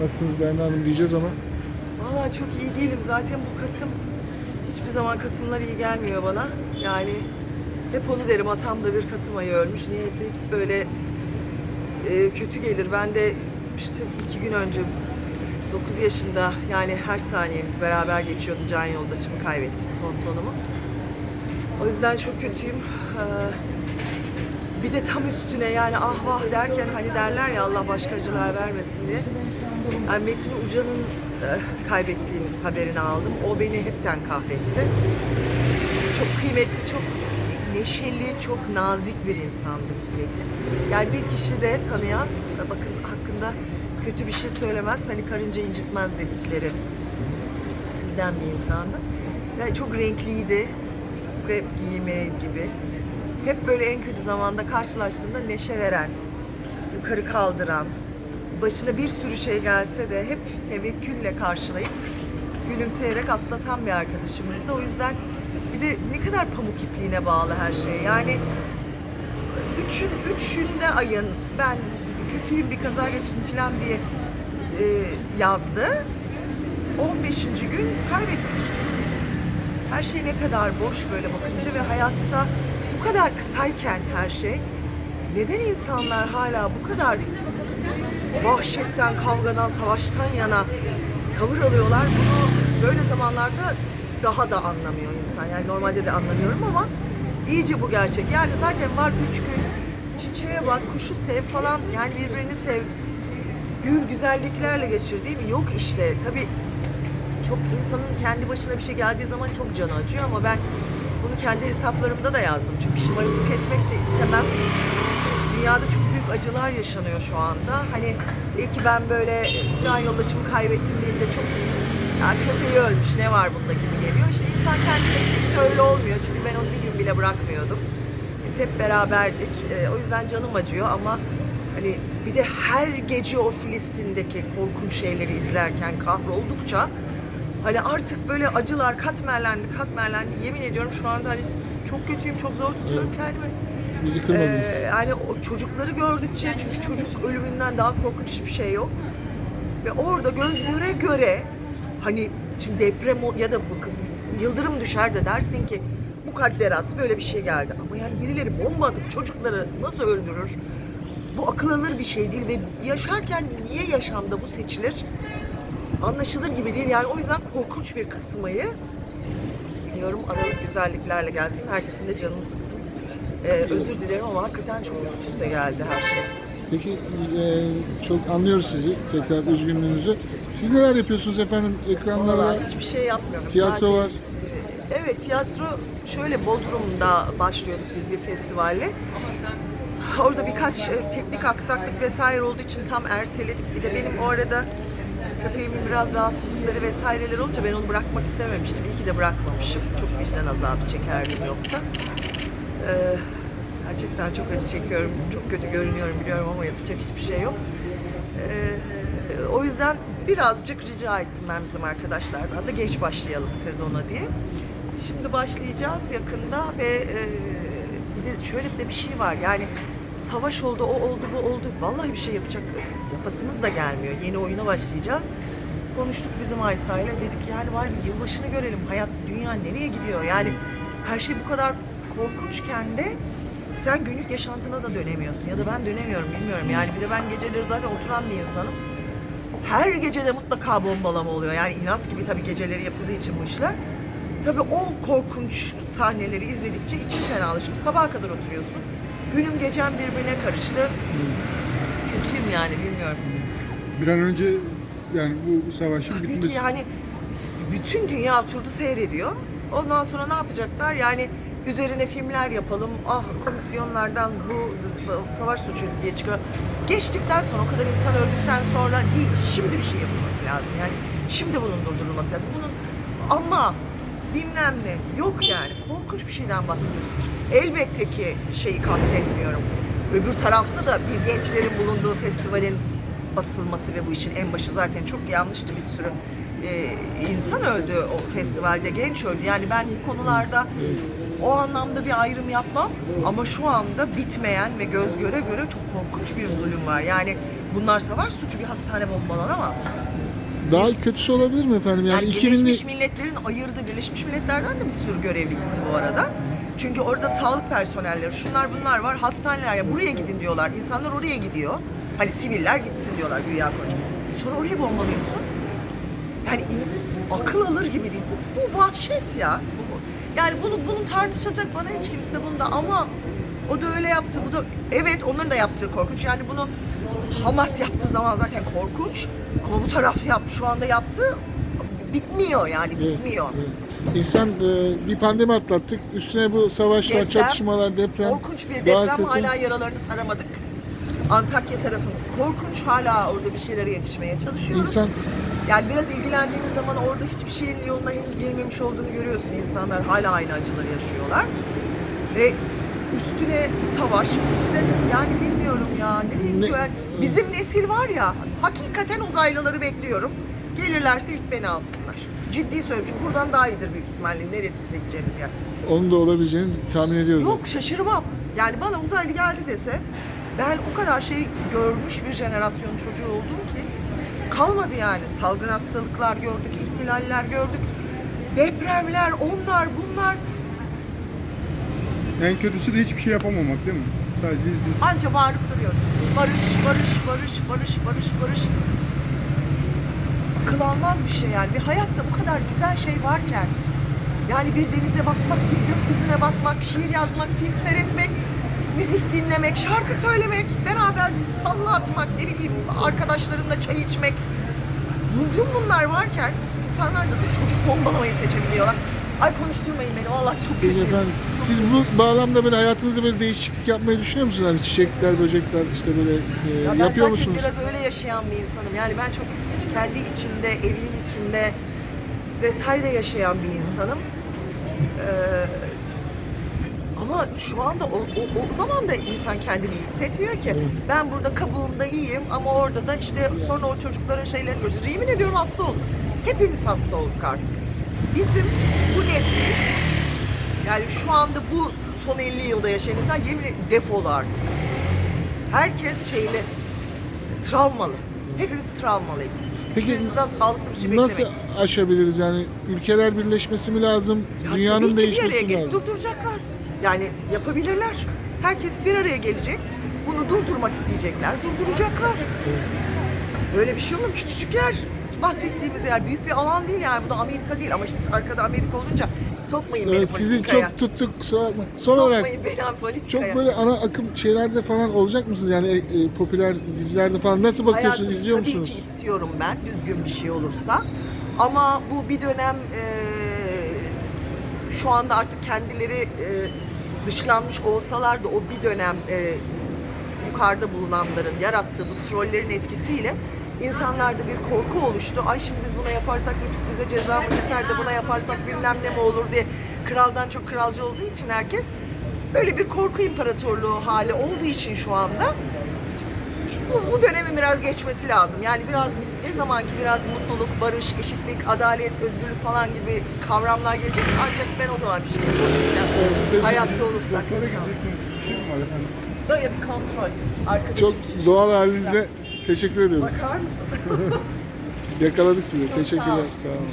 Nasılsınız Berna Hanım diyeceğiz ama Vallahi çok iyi değilim. Zaten bu Kasım hiçbir zaman Kasımlar iyi gelmiyor bana. Yani hep onu derim atam da bir Kasım ayı ölmüş. Niyeyse hiç böyle e, kötü gelir. Ben de işte iki gün önce 9 yaşında yani her saniyemiz beraber geçiyordu can yoldaşımı kaybettim tontonumu. O yüzden çok kötüyüm. Ee, bir de tam üstüne yani ah vah derken hani derler ya Allah başka acılar vermesin diye. Yani Metin Uca'nın e, kaybettiğimiz haberini aldım. O beni hepten kahretti. Çok kıymetli, çok neşeli, çok nazik bir insandı Metin. Yani bir kişi de tanıyan, bakın hakkında kötü bir şey söylemez, hani karınca incitmez dedikleri türden bir insandı. Yani çok renkliydi, tıpkı giyimi gibi. Hep böyle en kötü zamanda karşılaştığında neşe veren, yukarı kaldıran, başına bir sürü şey gelse de hep tevekkülle karşılayıp gülümseyerek atlatan bir arkadaşımızdı. O yüzden bir de ne kadar pamuk ipliğine bağlı her şey. Yani üçün, üçünde ayın ben kötüyüm bir kaza geçirdim falan diye e, yazdı. 15. gün kaybettik. Her şey ne kadar boş böyle bakınca ve hayatta bu kadar kısayken her şey neden insanlar hala bu kadar vahşetten, kavgadan, savaştan yana tavır alıyorlar. Bunu böyle zamanlarda daha da anlamıyor insan. Yani normalde de anlamıyorum ama iyice bu gerçek. Yani zaten var üç gün çiçeğe bak, kuşu sev falan yani birbirini sev. Gül güzelliklerle geçir değil mi? Yok işte. Tabii çok insanın kendi başına bir şey geldiği zaman çok canı acıyor ama ben bunu kendi hesaplarımda da yazdım. Çünkü şımarıklık etmek de istemem. Dünyada çok büyük acılar yaşanıyor şu anda. Hani belki ben böyle can yoldaşımı kaybettim deyince çok ya köpeği ölmüş ne var bunda gibi geliyor. İşte insan kendi yaşayınca öyle olmuyor. Çünkü ben onu bir gün bile bırakmıyordum. Biz hep beraberdik. Ee, o yüzden canım acıyor ama hani bir de her gece o Filistin'deki korkunç şeyleri izlerken kahroldukça hani artık böyle acılar katmerlendi katmerlendi. Yemin ediyorum şu anda hani çok kötüyüm, çok zor tutuyorum kendimi. Bizi kırmadınız. Ee, yani o çocukları gördükçe çünkü çocuk ölümünden daha korkunç hiçbir şey yok. Ve orada göz göre göre hani şimdi deprem ya da yıldırım düşer de dersin ki mukadderat böyle bir şey geldi. Ama yani birileri bomba atıp çocukları nasıl öldürür? Bu akıl alır bir şey değil ve yaşarken niye yaşamda bu seçilir? Anlaşılır gibi değil. Yani o yüzden korkunç bir Kasım ayı. Biliyorum aralık güzelliklerle gelsin. Herkesin de canını sıktım. Ee, özür dilerim ama hakikaten çok üst üste geldi her şey. Peki e, çok anlıyoruz sizi tekrar üzgünlüğünüzü. Siz neler yapıyorsunuz efendim ekranlarda? Vallahi hiçbir şey yapmıyorum. Tiyatro Zaten- var. Evet tiyatro şöyle Bodrum'da başlıyorduk biz bir festivalle. Orada birkaç e, teknik aksaklık vesaire olduğu için tam erteledik. Bir de benim o arada köpeğimin biraz rahatsızlıkları vesaireler olunca ben onu bırakmak istememiştim. İyi ki de bırakmamışım. Çok vicdan azabı çekerdim yoksa. Ee, gerçekten çok acı çekiyorum. Çok kötü görünüyorum biliyorum ama yapacak hiçbir şey yok. Ee, o yüzden birazcık rica ettim ben bizim arkadaşlardan da geç başlayalım sezona diye. Şimdi başlayacağız yakında ve e, bir de şöyle bir de bir şey var yani savaş oldu, o oldu, bu oldu. Vallahi bir şey yapacak yapasımız da gelmiyor. Yeni oyuna başlayacağız. Konuştuk bizim Aysa'yla dedik yani var bir yılbaşını görelim. Hayat, dünya nereye gidiyor? Yani her şey bu kadar korkunçken de sen günlük yaşantına da dönemiyorsun ya da ben dönemiyorum bilmiyorum. Yani bir de ben geceleri zaten oturan bir insanım. Her gece de mutlaka bombalama oluyor. Yani inat gibi tabii geceleri yapıldığı için bu işler. Tabii o korkunç sahneleri izledikçe için fenalaşıp sabaha kadar oturuyorsun. Günüm gecem birbirine karıştı. Kötüyüm yani bilmiyorum. Bir an önce yani bu savaşın Peki bitmesi. yani bütün dünya oturdu seyrediyor. Ondan sonra ne yapacaklar? Yani üzerine filmler yapalım. Ah komisyonlardan bu savaş suçu diye çıkar. Geçtikten sonra o kadar insan öldükten sonra değil. Şimdi bir şey yapılması lazım. Yani şimdi bunun durdurulması lazım. Bunun ama bilmem ne yok yani. Korkunç bir şeyden bahsediyoruz. Elbette ki şeyi kastetmiyorum. Öbür tarafta da bir gençlerin bulunduğu festivalin basılması ve bu işin en başı zaten çok yanlıştı bir sürü e, insan öldü o festivalde genç öldü yani ben bu konularda O anlamda bir ayrım yapmam ama şu anda bitmeyen ve göz göre göre çok korkunç bir zulüm var. Yani bunlar savaş suçu bir hastane bombalanamaz. Daha kötüsü olabilir mi efendim? Yani, Yani 2000'li Birleşmiş Milletler'in ayırdığı Birleşmiş Milletler'den de bir sürü görevli gitti bu arada. Çünkü orada sağlık personelleri, şunlar bunlar var, hastaneler ya buraya gidin diyorlar. İnsanlar oraya gidiyor. Hani siviller gitsin diyorlar güya. E sonra orayı bombalıyorsun. Yani akıl alır gibi değil. Bu, bu vahşet ya. Bu- yani bunu bunun tartışacak bana hiç kimse bunda ama o da öyle yaptı. Bu da evet onların da yaptığı korkunç. Yani bunu Hamas yaptığı zaman zaten korkunç. Ama bu taraf yap şu anda yaptığı bitmiyor yani Evet, bitmiyor. evet. İnsan e, bir pandemi atlattık. Üstüne bu savaşlar, Deprem, çatışmalar, deprem. Korkunç bir deprem kötü. hala yaralarını saramadık. Antakya tarafımız korkunç. Hala orada bir şeylere yetişmeye çalışıyoruz. İnsan Yani biraz ilgilendiğiniz zaman orada hiçbir şeyin yoluna henüz girmemiş olduğunu görüyorsun. İnsanlar hala aynı acıları yaşıyorlar. Ve üstüne savaş, üstüne yani bilmiyorum ya. Nereye Ne- gidiyor? Bizim nesil var ya, hakikaten uzaylıları bekliyorum. Gelirlerse ilk beni alsınlar. Ciddi söylüyorum. Çünkü buradan daha iyidir büyük ihtimalle. Neresi seçeceğimiz yer. onun da olabileceğini tahmin ediyoruz. Yok şaşırmam. Yani bana uzaylı geldi dese ben o kadar şey görmüş bir jenerasyon çocuğu oldum ki kalmadı yani. Salgın hastalıklar gördük, ihtilaller gördük. Depremler, onlar, bunlar. En kötüsü de hiçbir şey yapamamak değil mi? Sadece izliyorsun. Anca bağırıp duruyoruz. Barış, barış, barış, barış, barış, barış. Akıl almaz bir şey yani. Bir hayatta bu kadar güzel şey varken yani bir denize bakmak, bir gökyüzüne bakmak, şiir yazmak, film seyretmek, müzik dinlemek, şarkı söylemek, beraber talla atmak, ne bileyim arkadaşlarınla çay içmek. Bütün bunlar varken insanlar nasıl çocuk bombalamayı seçebiliyorlar? Ay konuşturmayın beni vallahi çok kötü. efendim, siz bu bağlamda böyle hayatınızda böyle değişiklik yapmayı düşünüyor musunuz? Hani çiçekler, böcekler işte böyle e, Ya ben yapıyor musunuz? biraz öyle yaşayan bir insanım. Yani ben çok kendi içinde, evin içinde vesaire yaşayan bir insanım. Ee, ama şu anda o, o, o zaman da insan kendini iyi hissetmiyor ki. Ben burada kabuğumda iyiyim ama orada da işte sonra o çocukların şeylerini görüyoruz. Yemin ediyorum hasta olduk. Hepimiz hasta olduk artık. Bizim bu nesil yani şu anda bu son 50 yılda yaşayan insan yemin defolu artık. Herkes şeyle travmalı. Hepimiz travmalıyız. Peki, Hiçbirimizden sağlıklı bir şey Nasıl beklemeyin. aşabiliriz yani? Ülkeler birleşmesi mi lazım? Ya tabii Dünyanın ki bir araya değişmesi gelip lazım. Durduracaklar. Yani yapabilirler. Herkes bir araya gelecek. Bunu durdurmak isteyecekler. Durduracaklar. Böyle bir şey olur mu? Küçücük yer. Bahsettiğimiz yer büyük bir alan değil yani. Bu da Amerika değil ama şimdi arkada Amerika olunca sokmayın beni Evet, sizi politikaya. çok tuttuk. Kusura bakma. Son olarak Sokmayın beni politikaya. çok böyle ana akım şeylerde falan olacak mısınız? Yani e, e, popüler dizilerde falan nasıl bakıyorsunuz? Hayatım, izliyor tabii musunuz? ki istiyorum ben düzgün bir şey olursa. Ama bu bir dönem e, şu anda artık kendileri e, dışlanmış olsalar da o bir dönem e, yukarıda bulunanların yarattığı bu trollerin etkisiyle insanlarda bir korku oluştu. Ay şimdi biz buna yaparsak Rütük bize ceza mı keser de buna yaparsak bilmem ne mi olur diye kraldan çok kralcı olduğu için herkes böyle bir korku imparatorluğu hali olduğu için şu anda bu, bu dönemin biraz geçmesi lazım. Yani biraz ne zaman ki biraz mutluluk, barış, eşitlik, adalet, özgürlük falan gibi kavramlar gelecek ancak ben o zaman bir şey yapabileceğim. Hayatta olursak inşallah. Bir şey mi var efendim? Böyle bir kontrol. Arkadaşım Çok için. doğal halinizle teşekkür ediyoruz. Bakar mısın? Yakaladık sizi. Çok sağ Teşekkürler. olun. Sağ olun.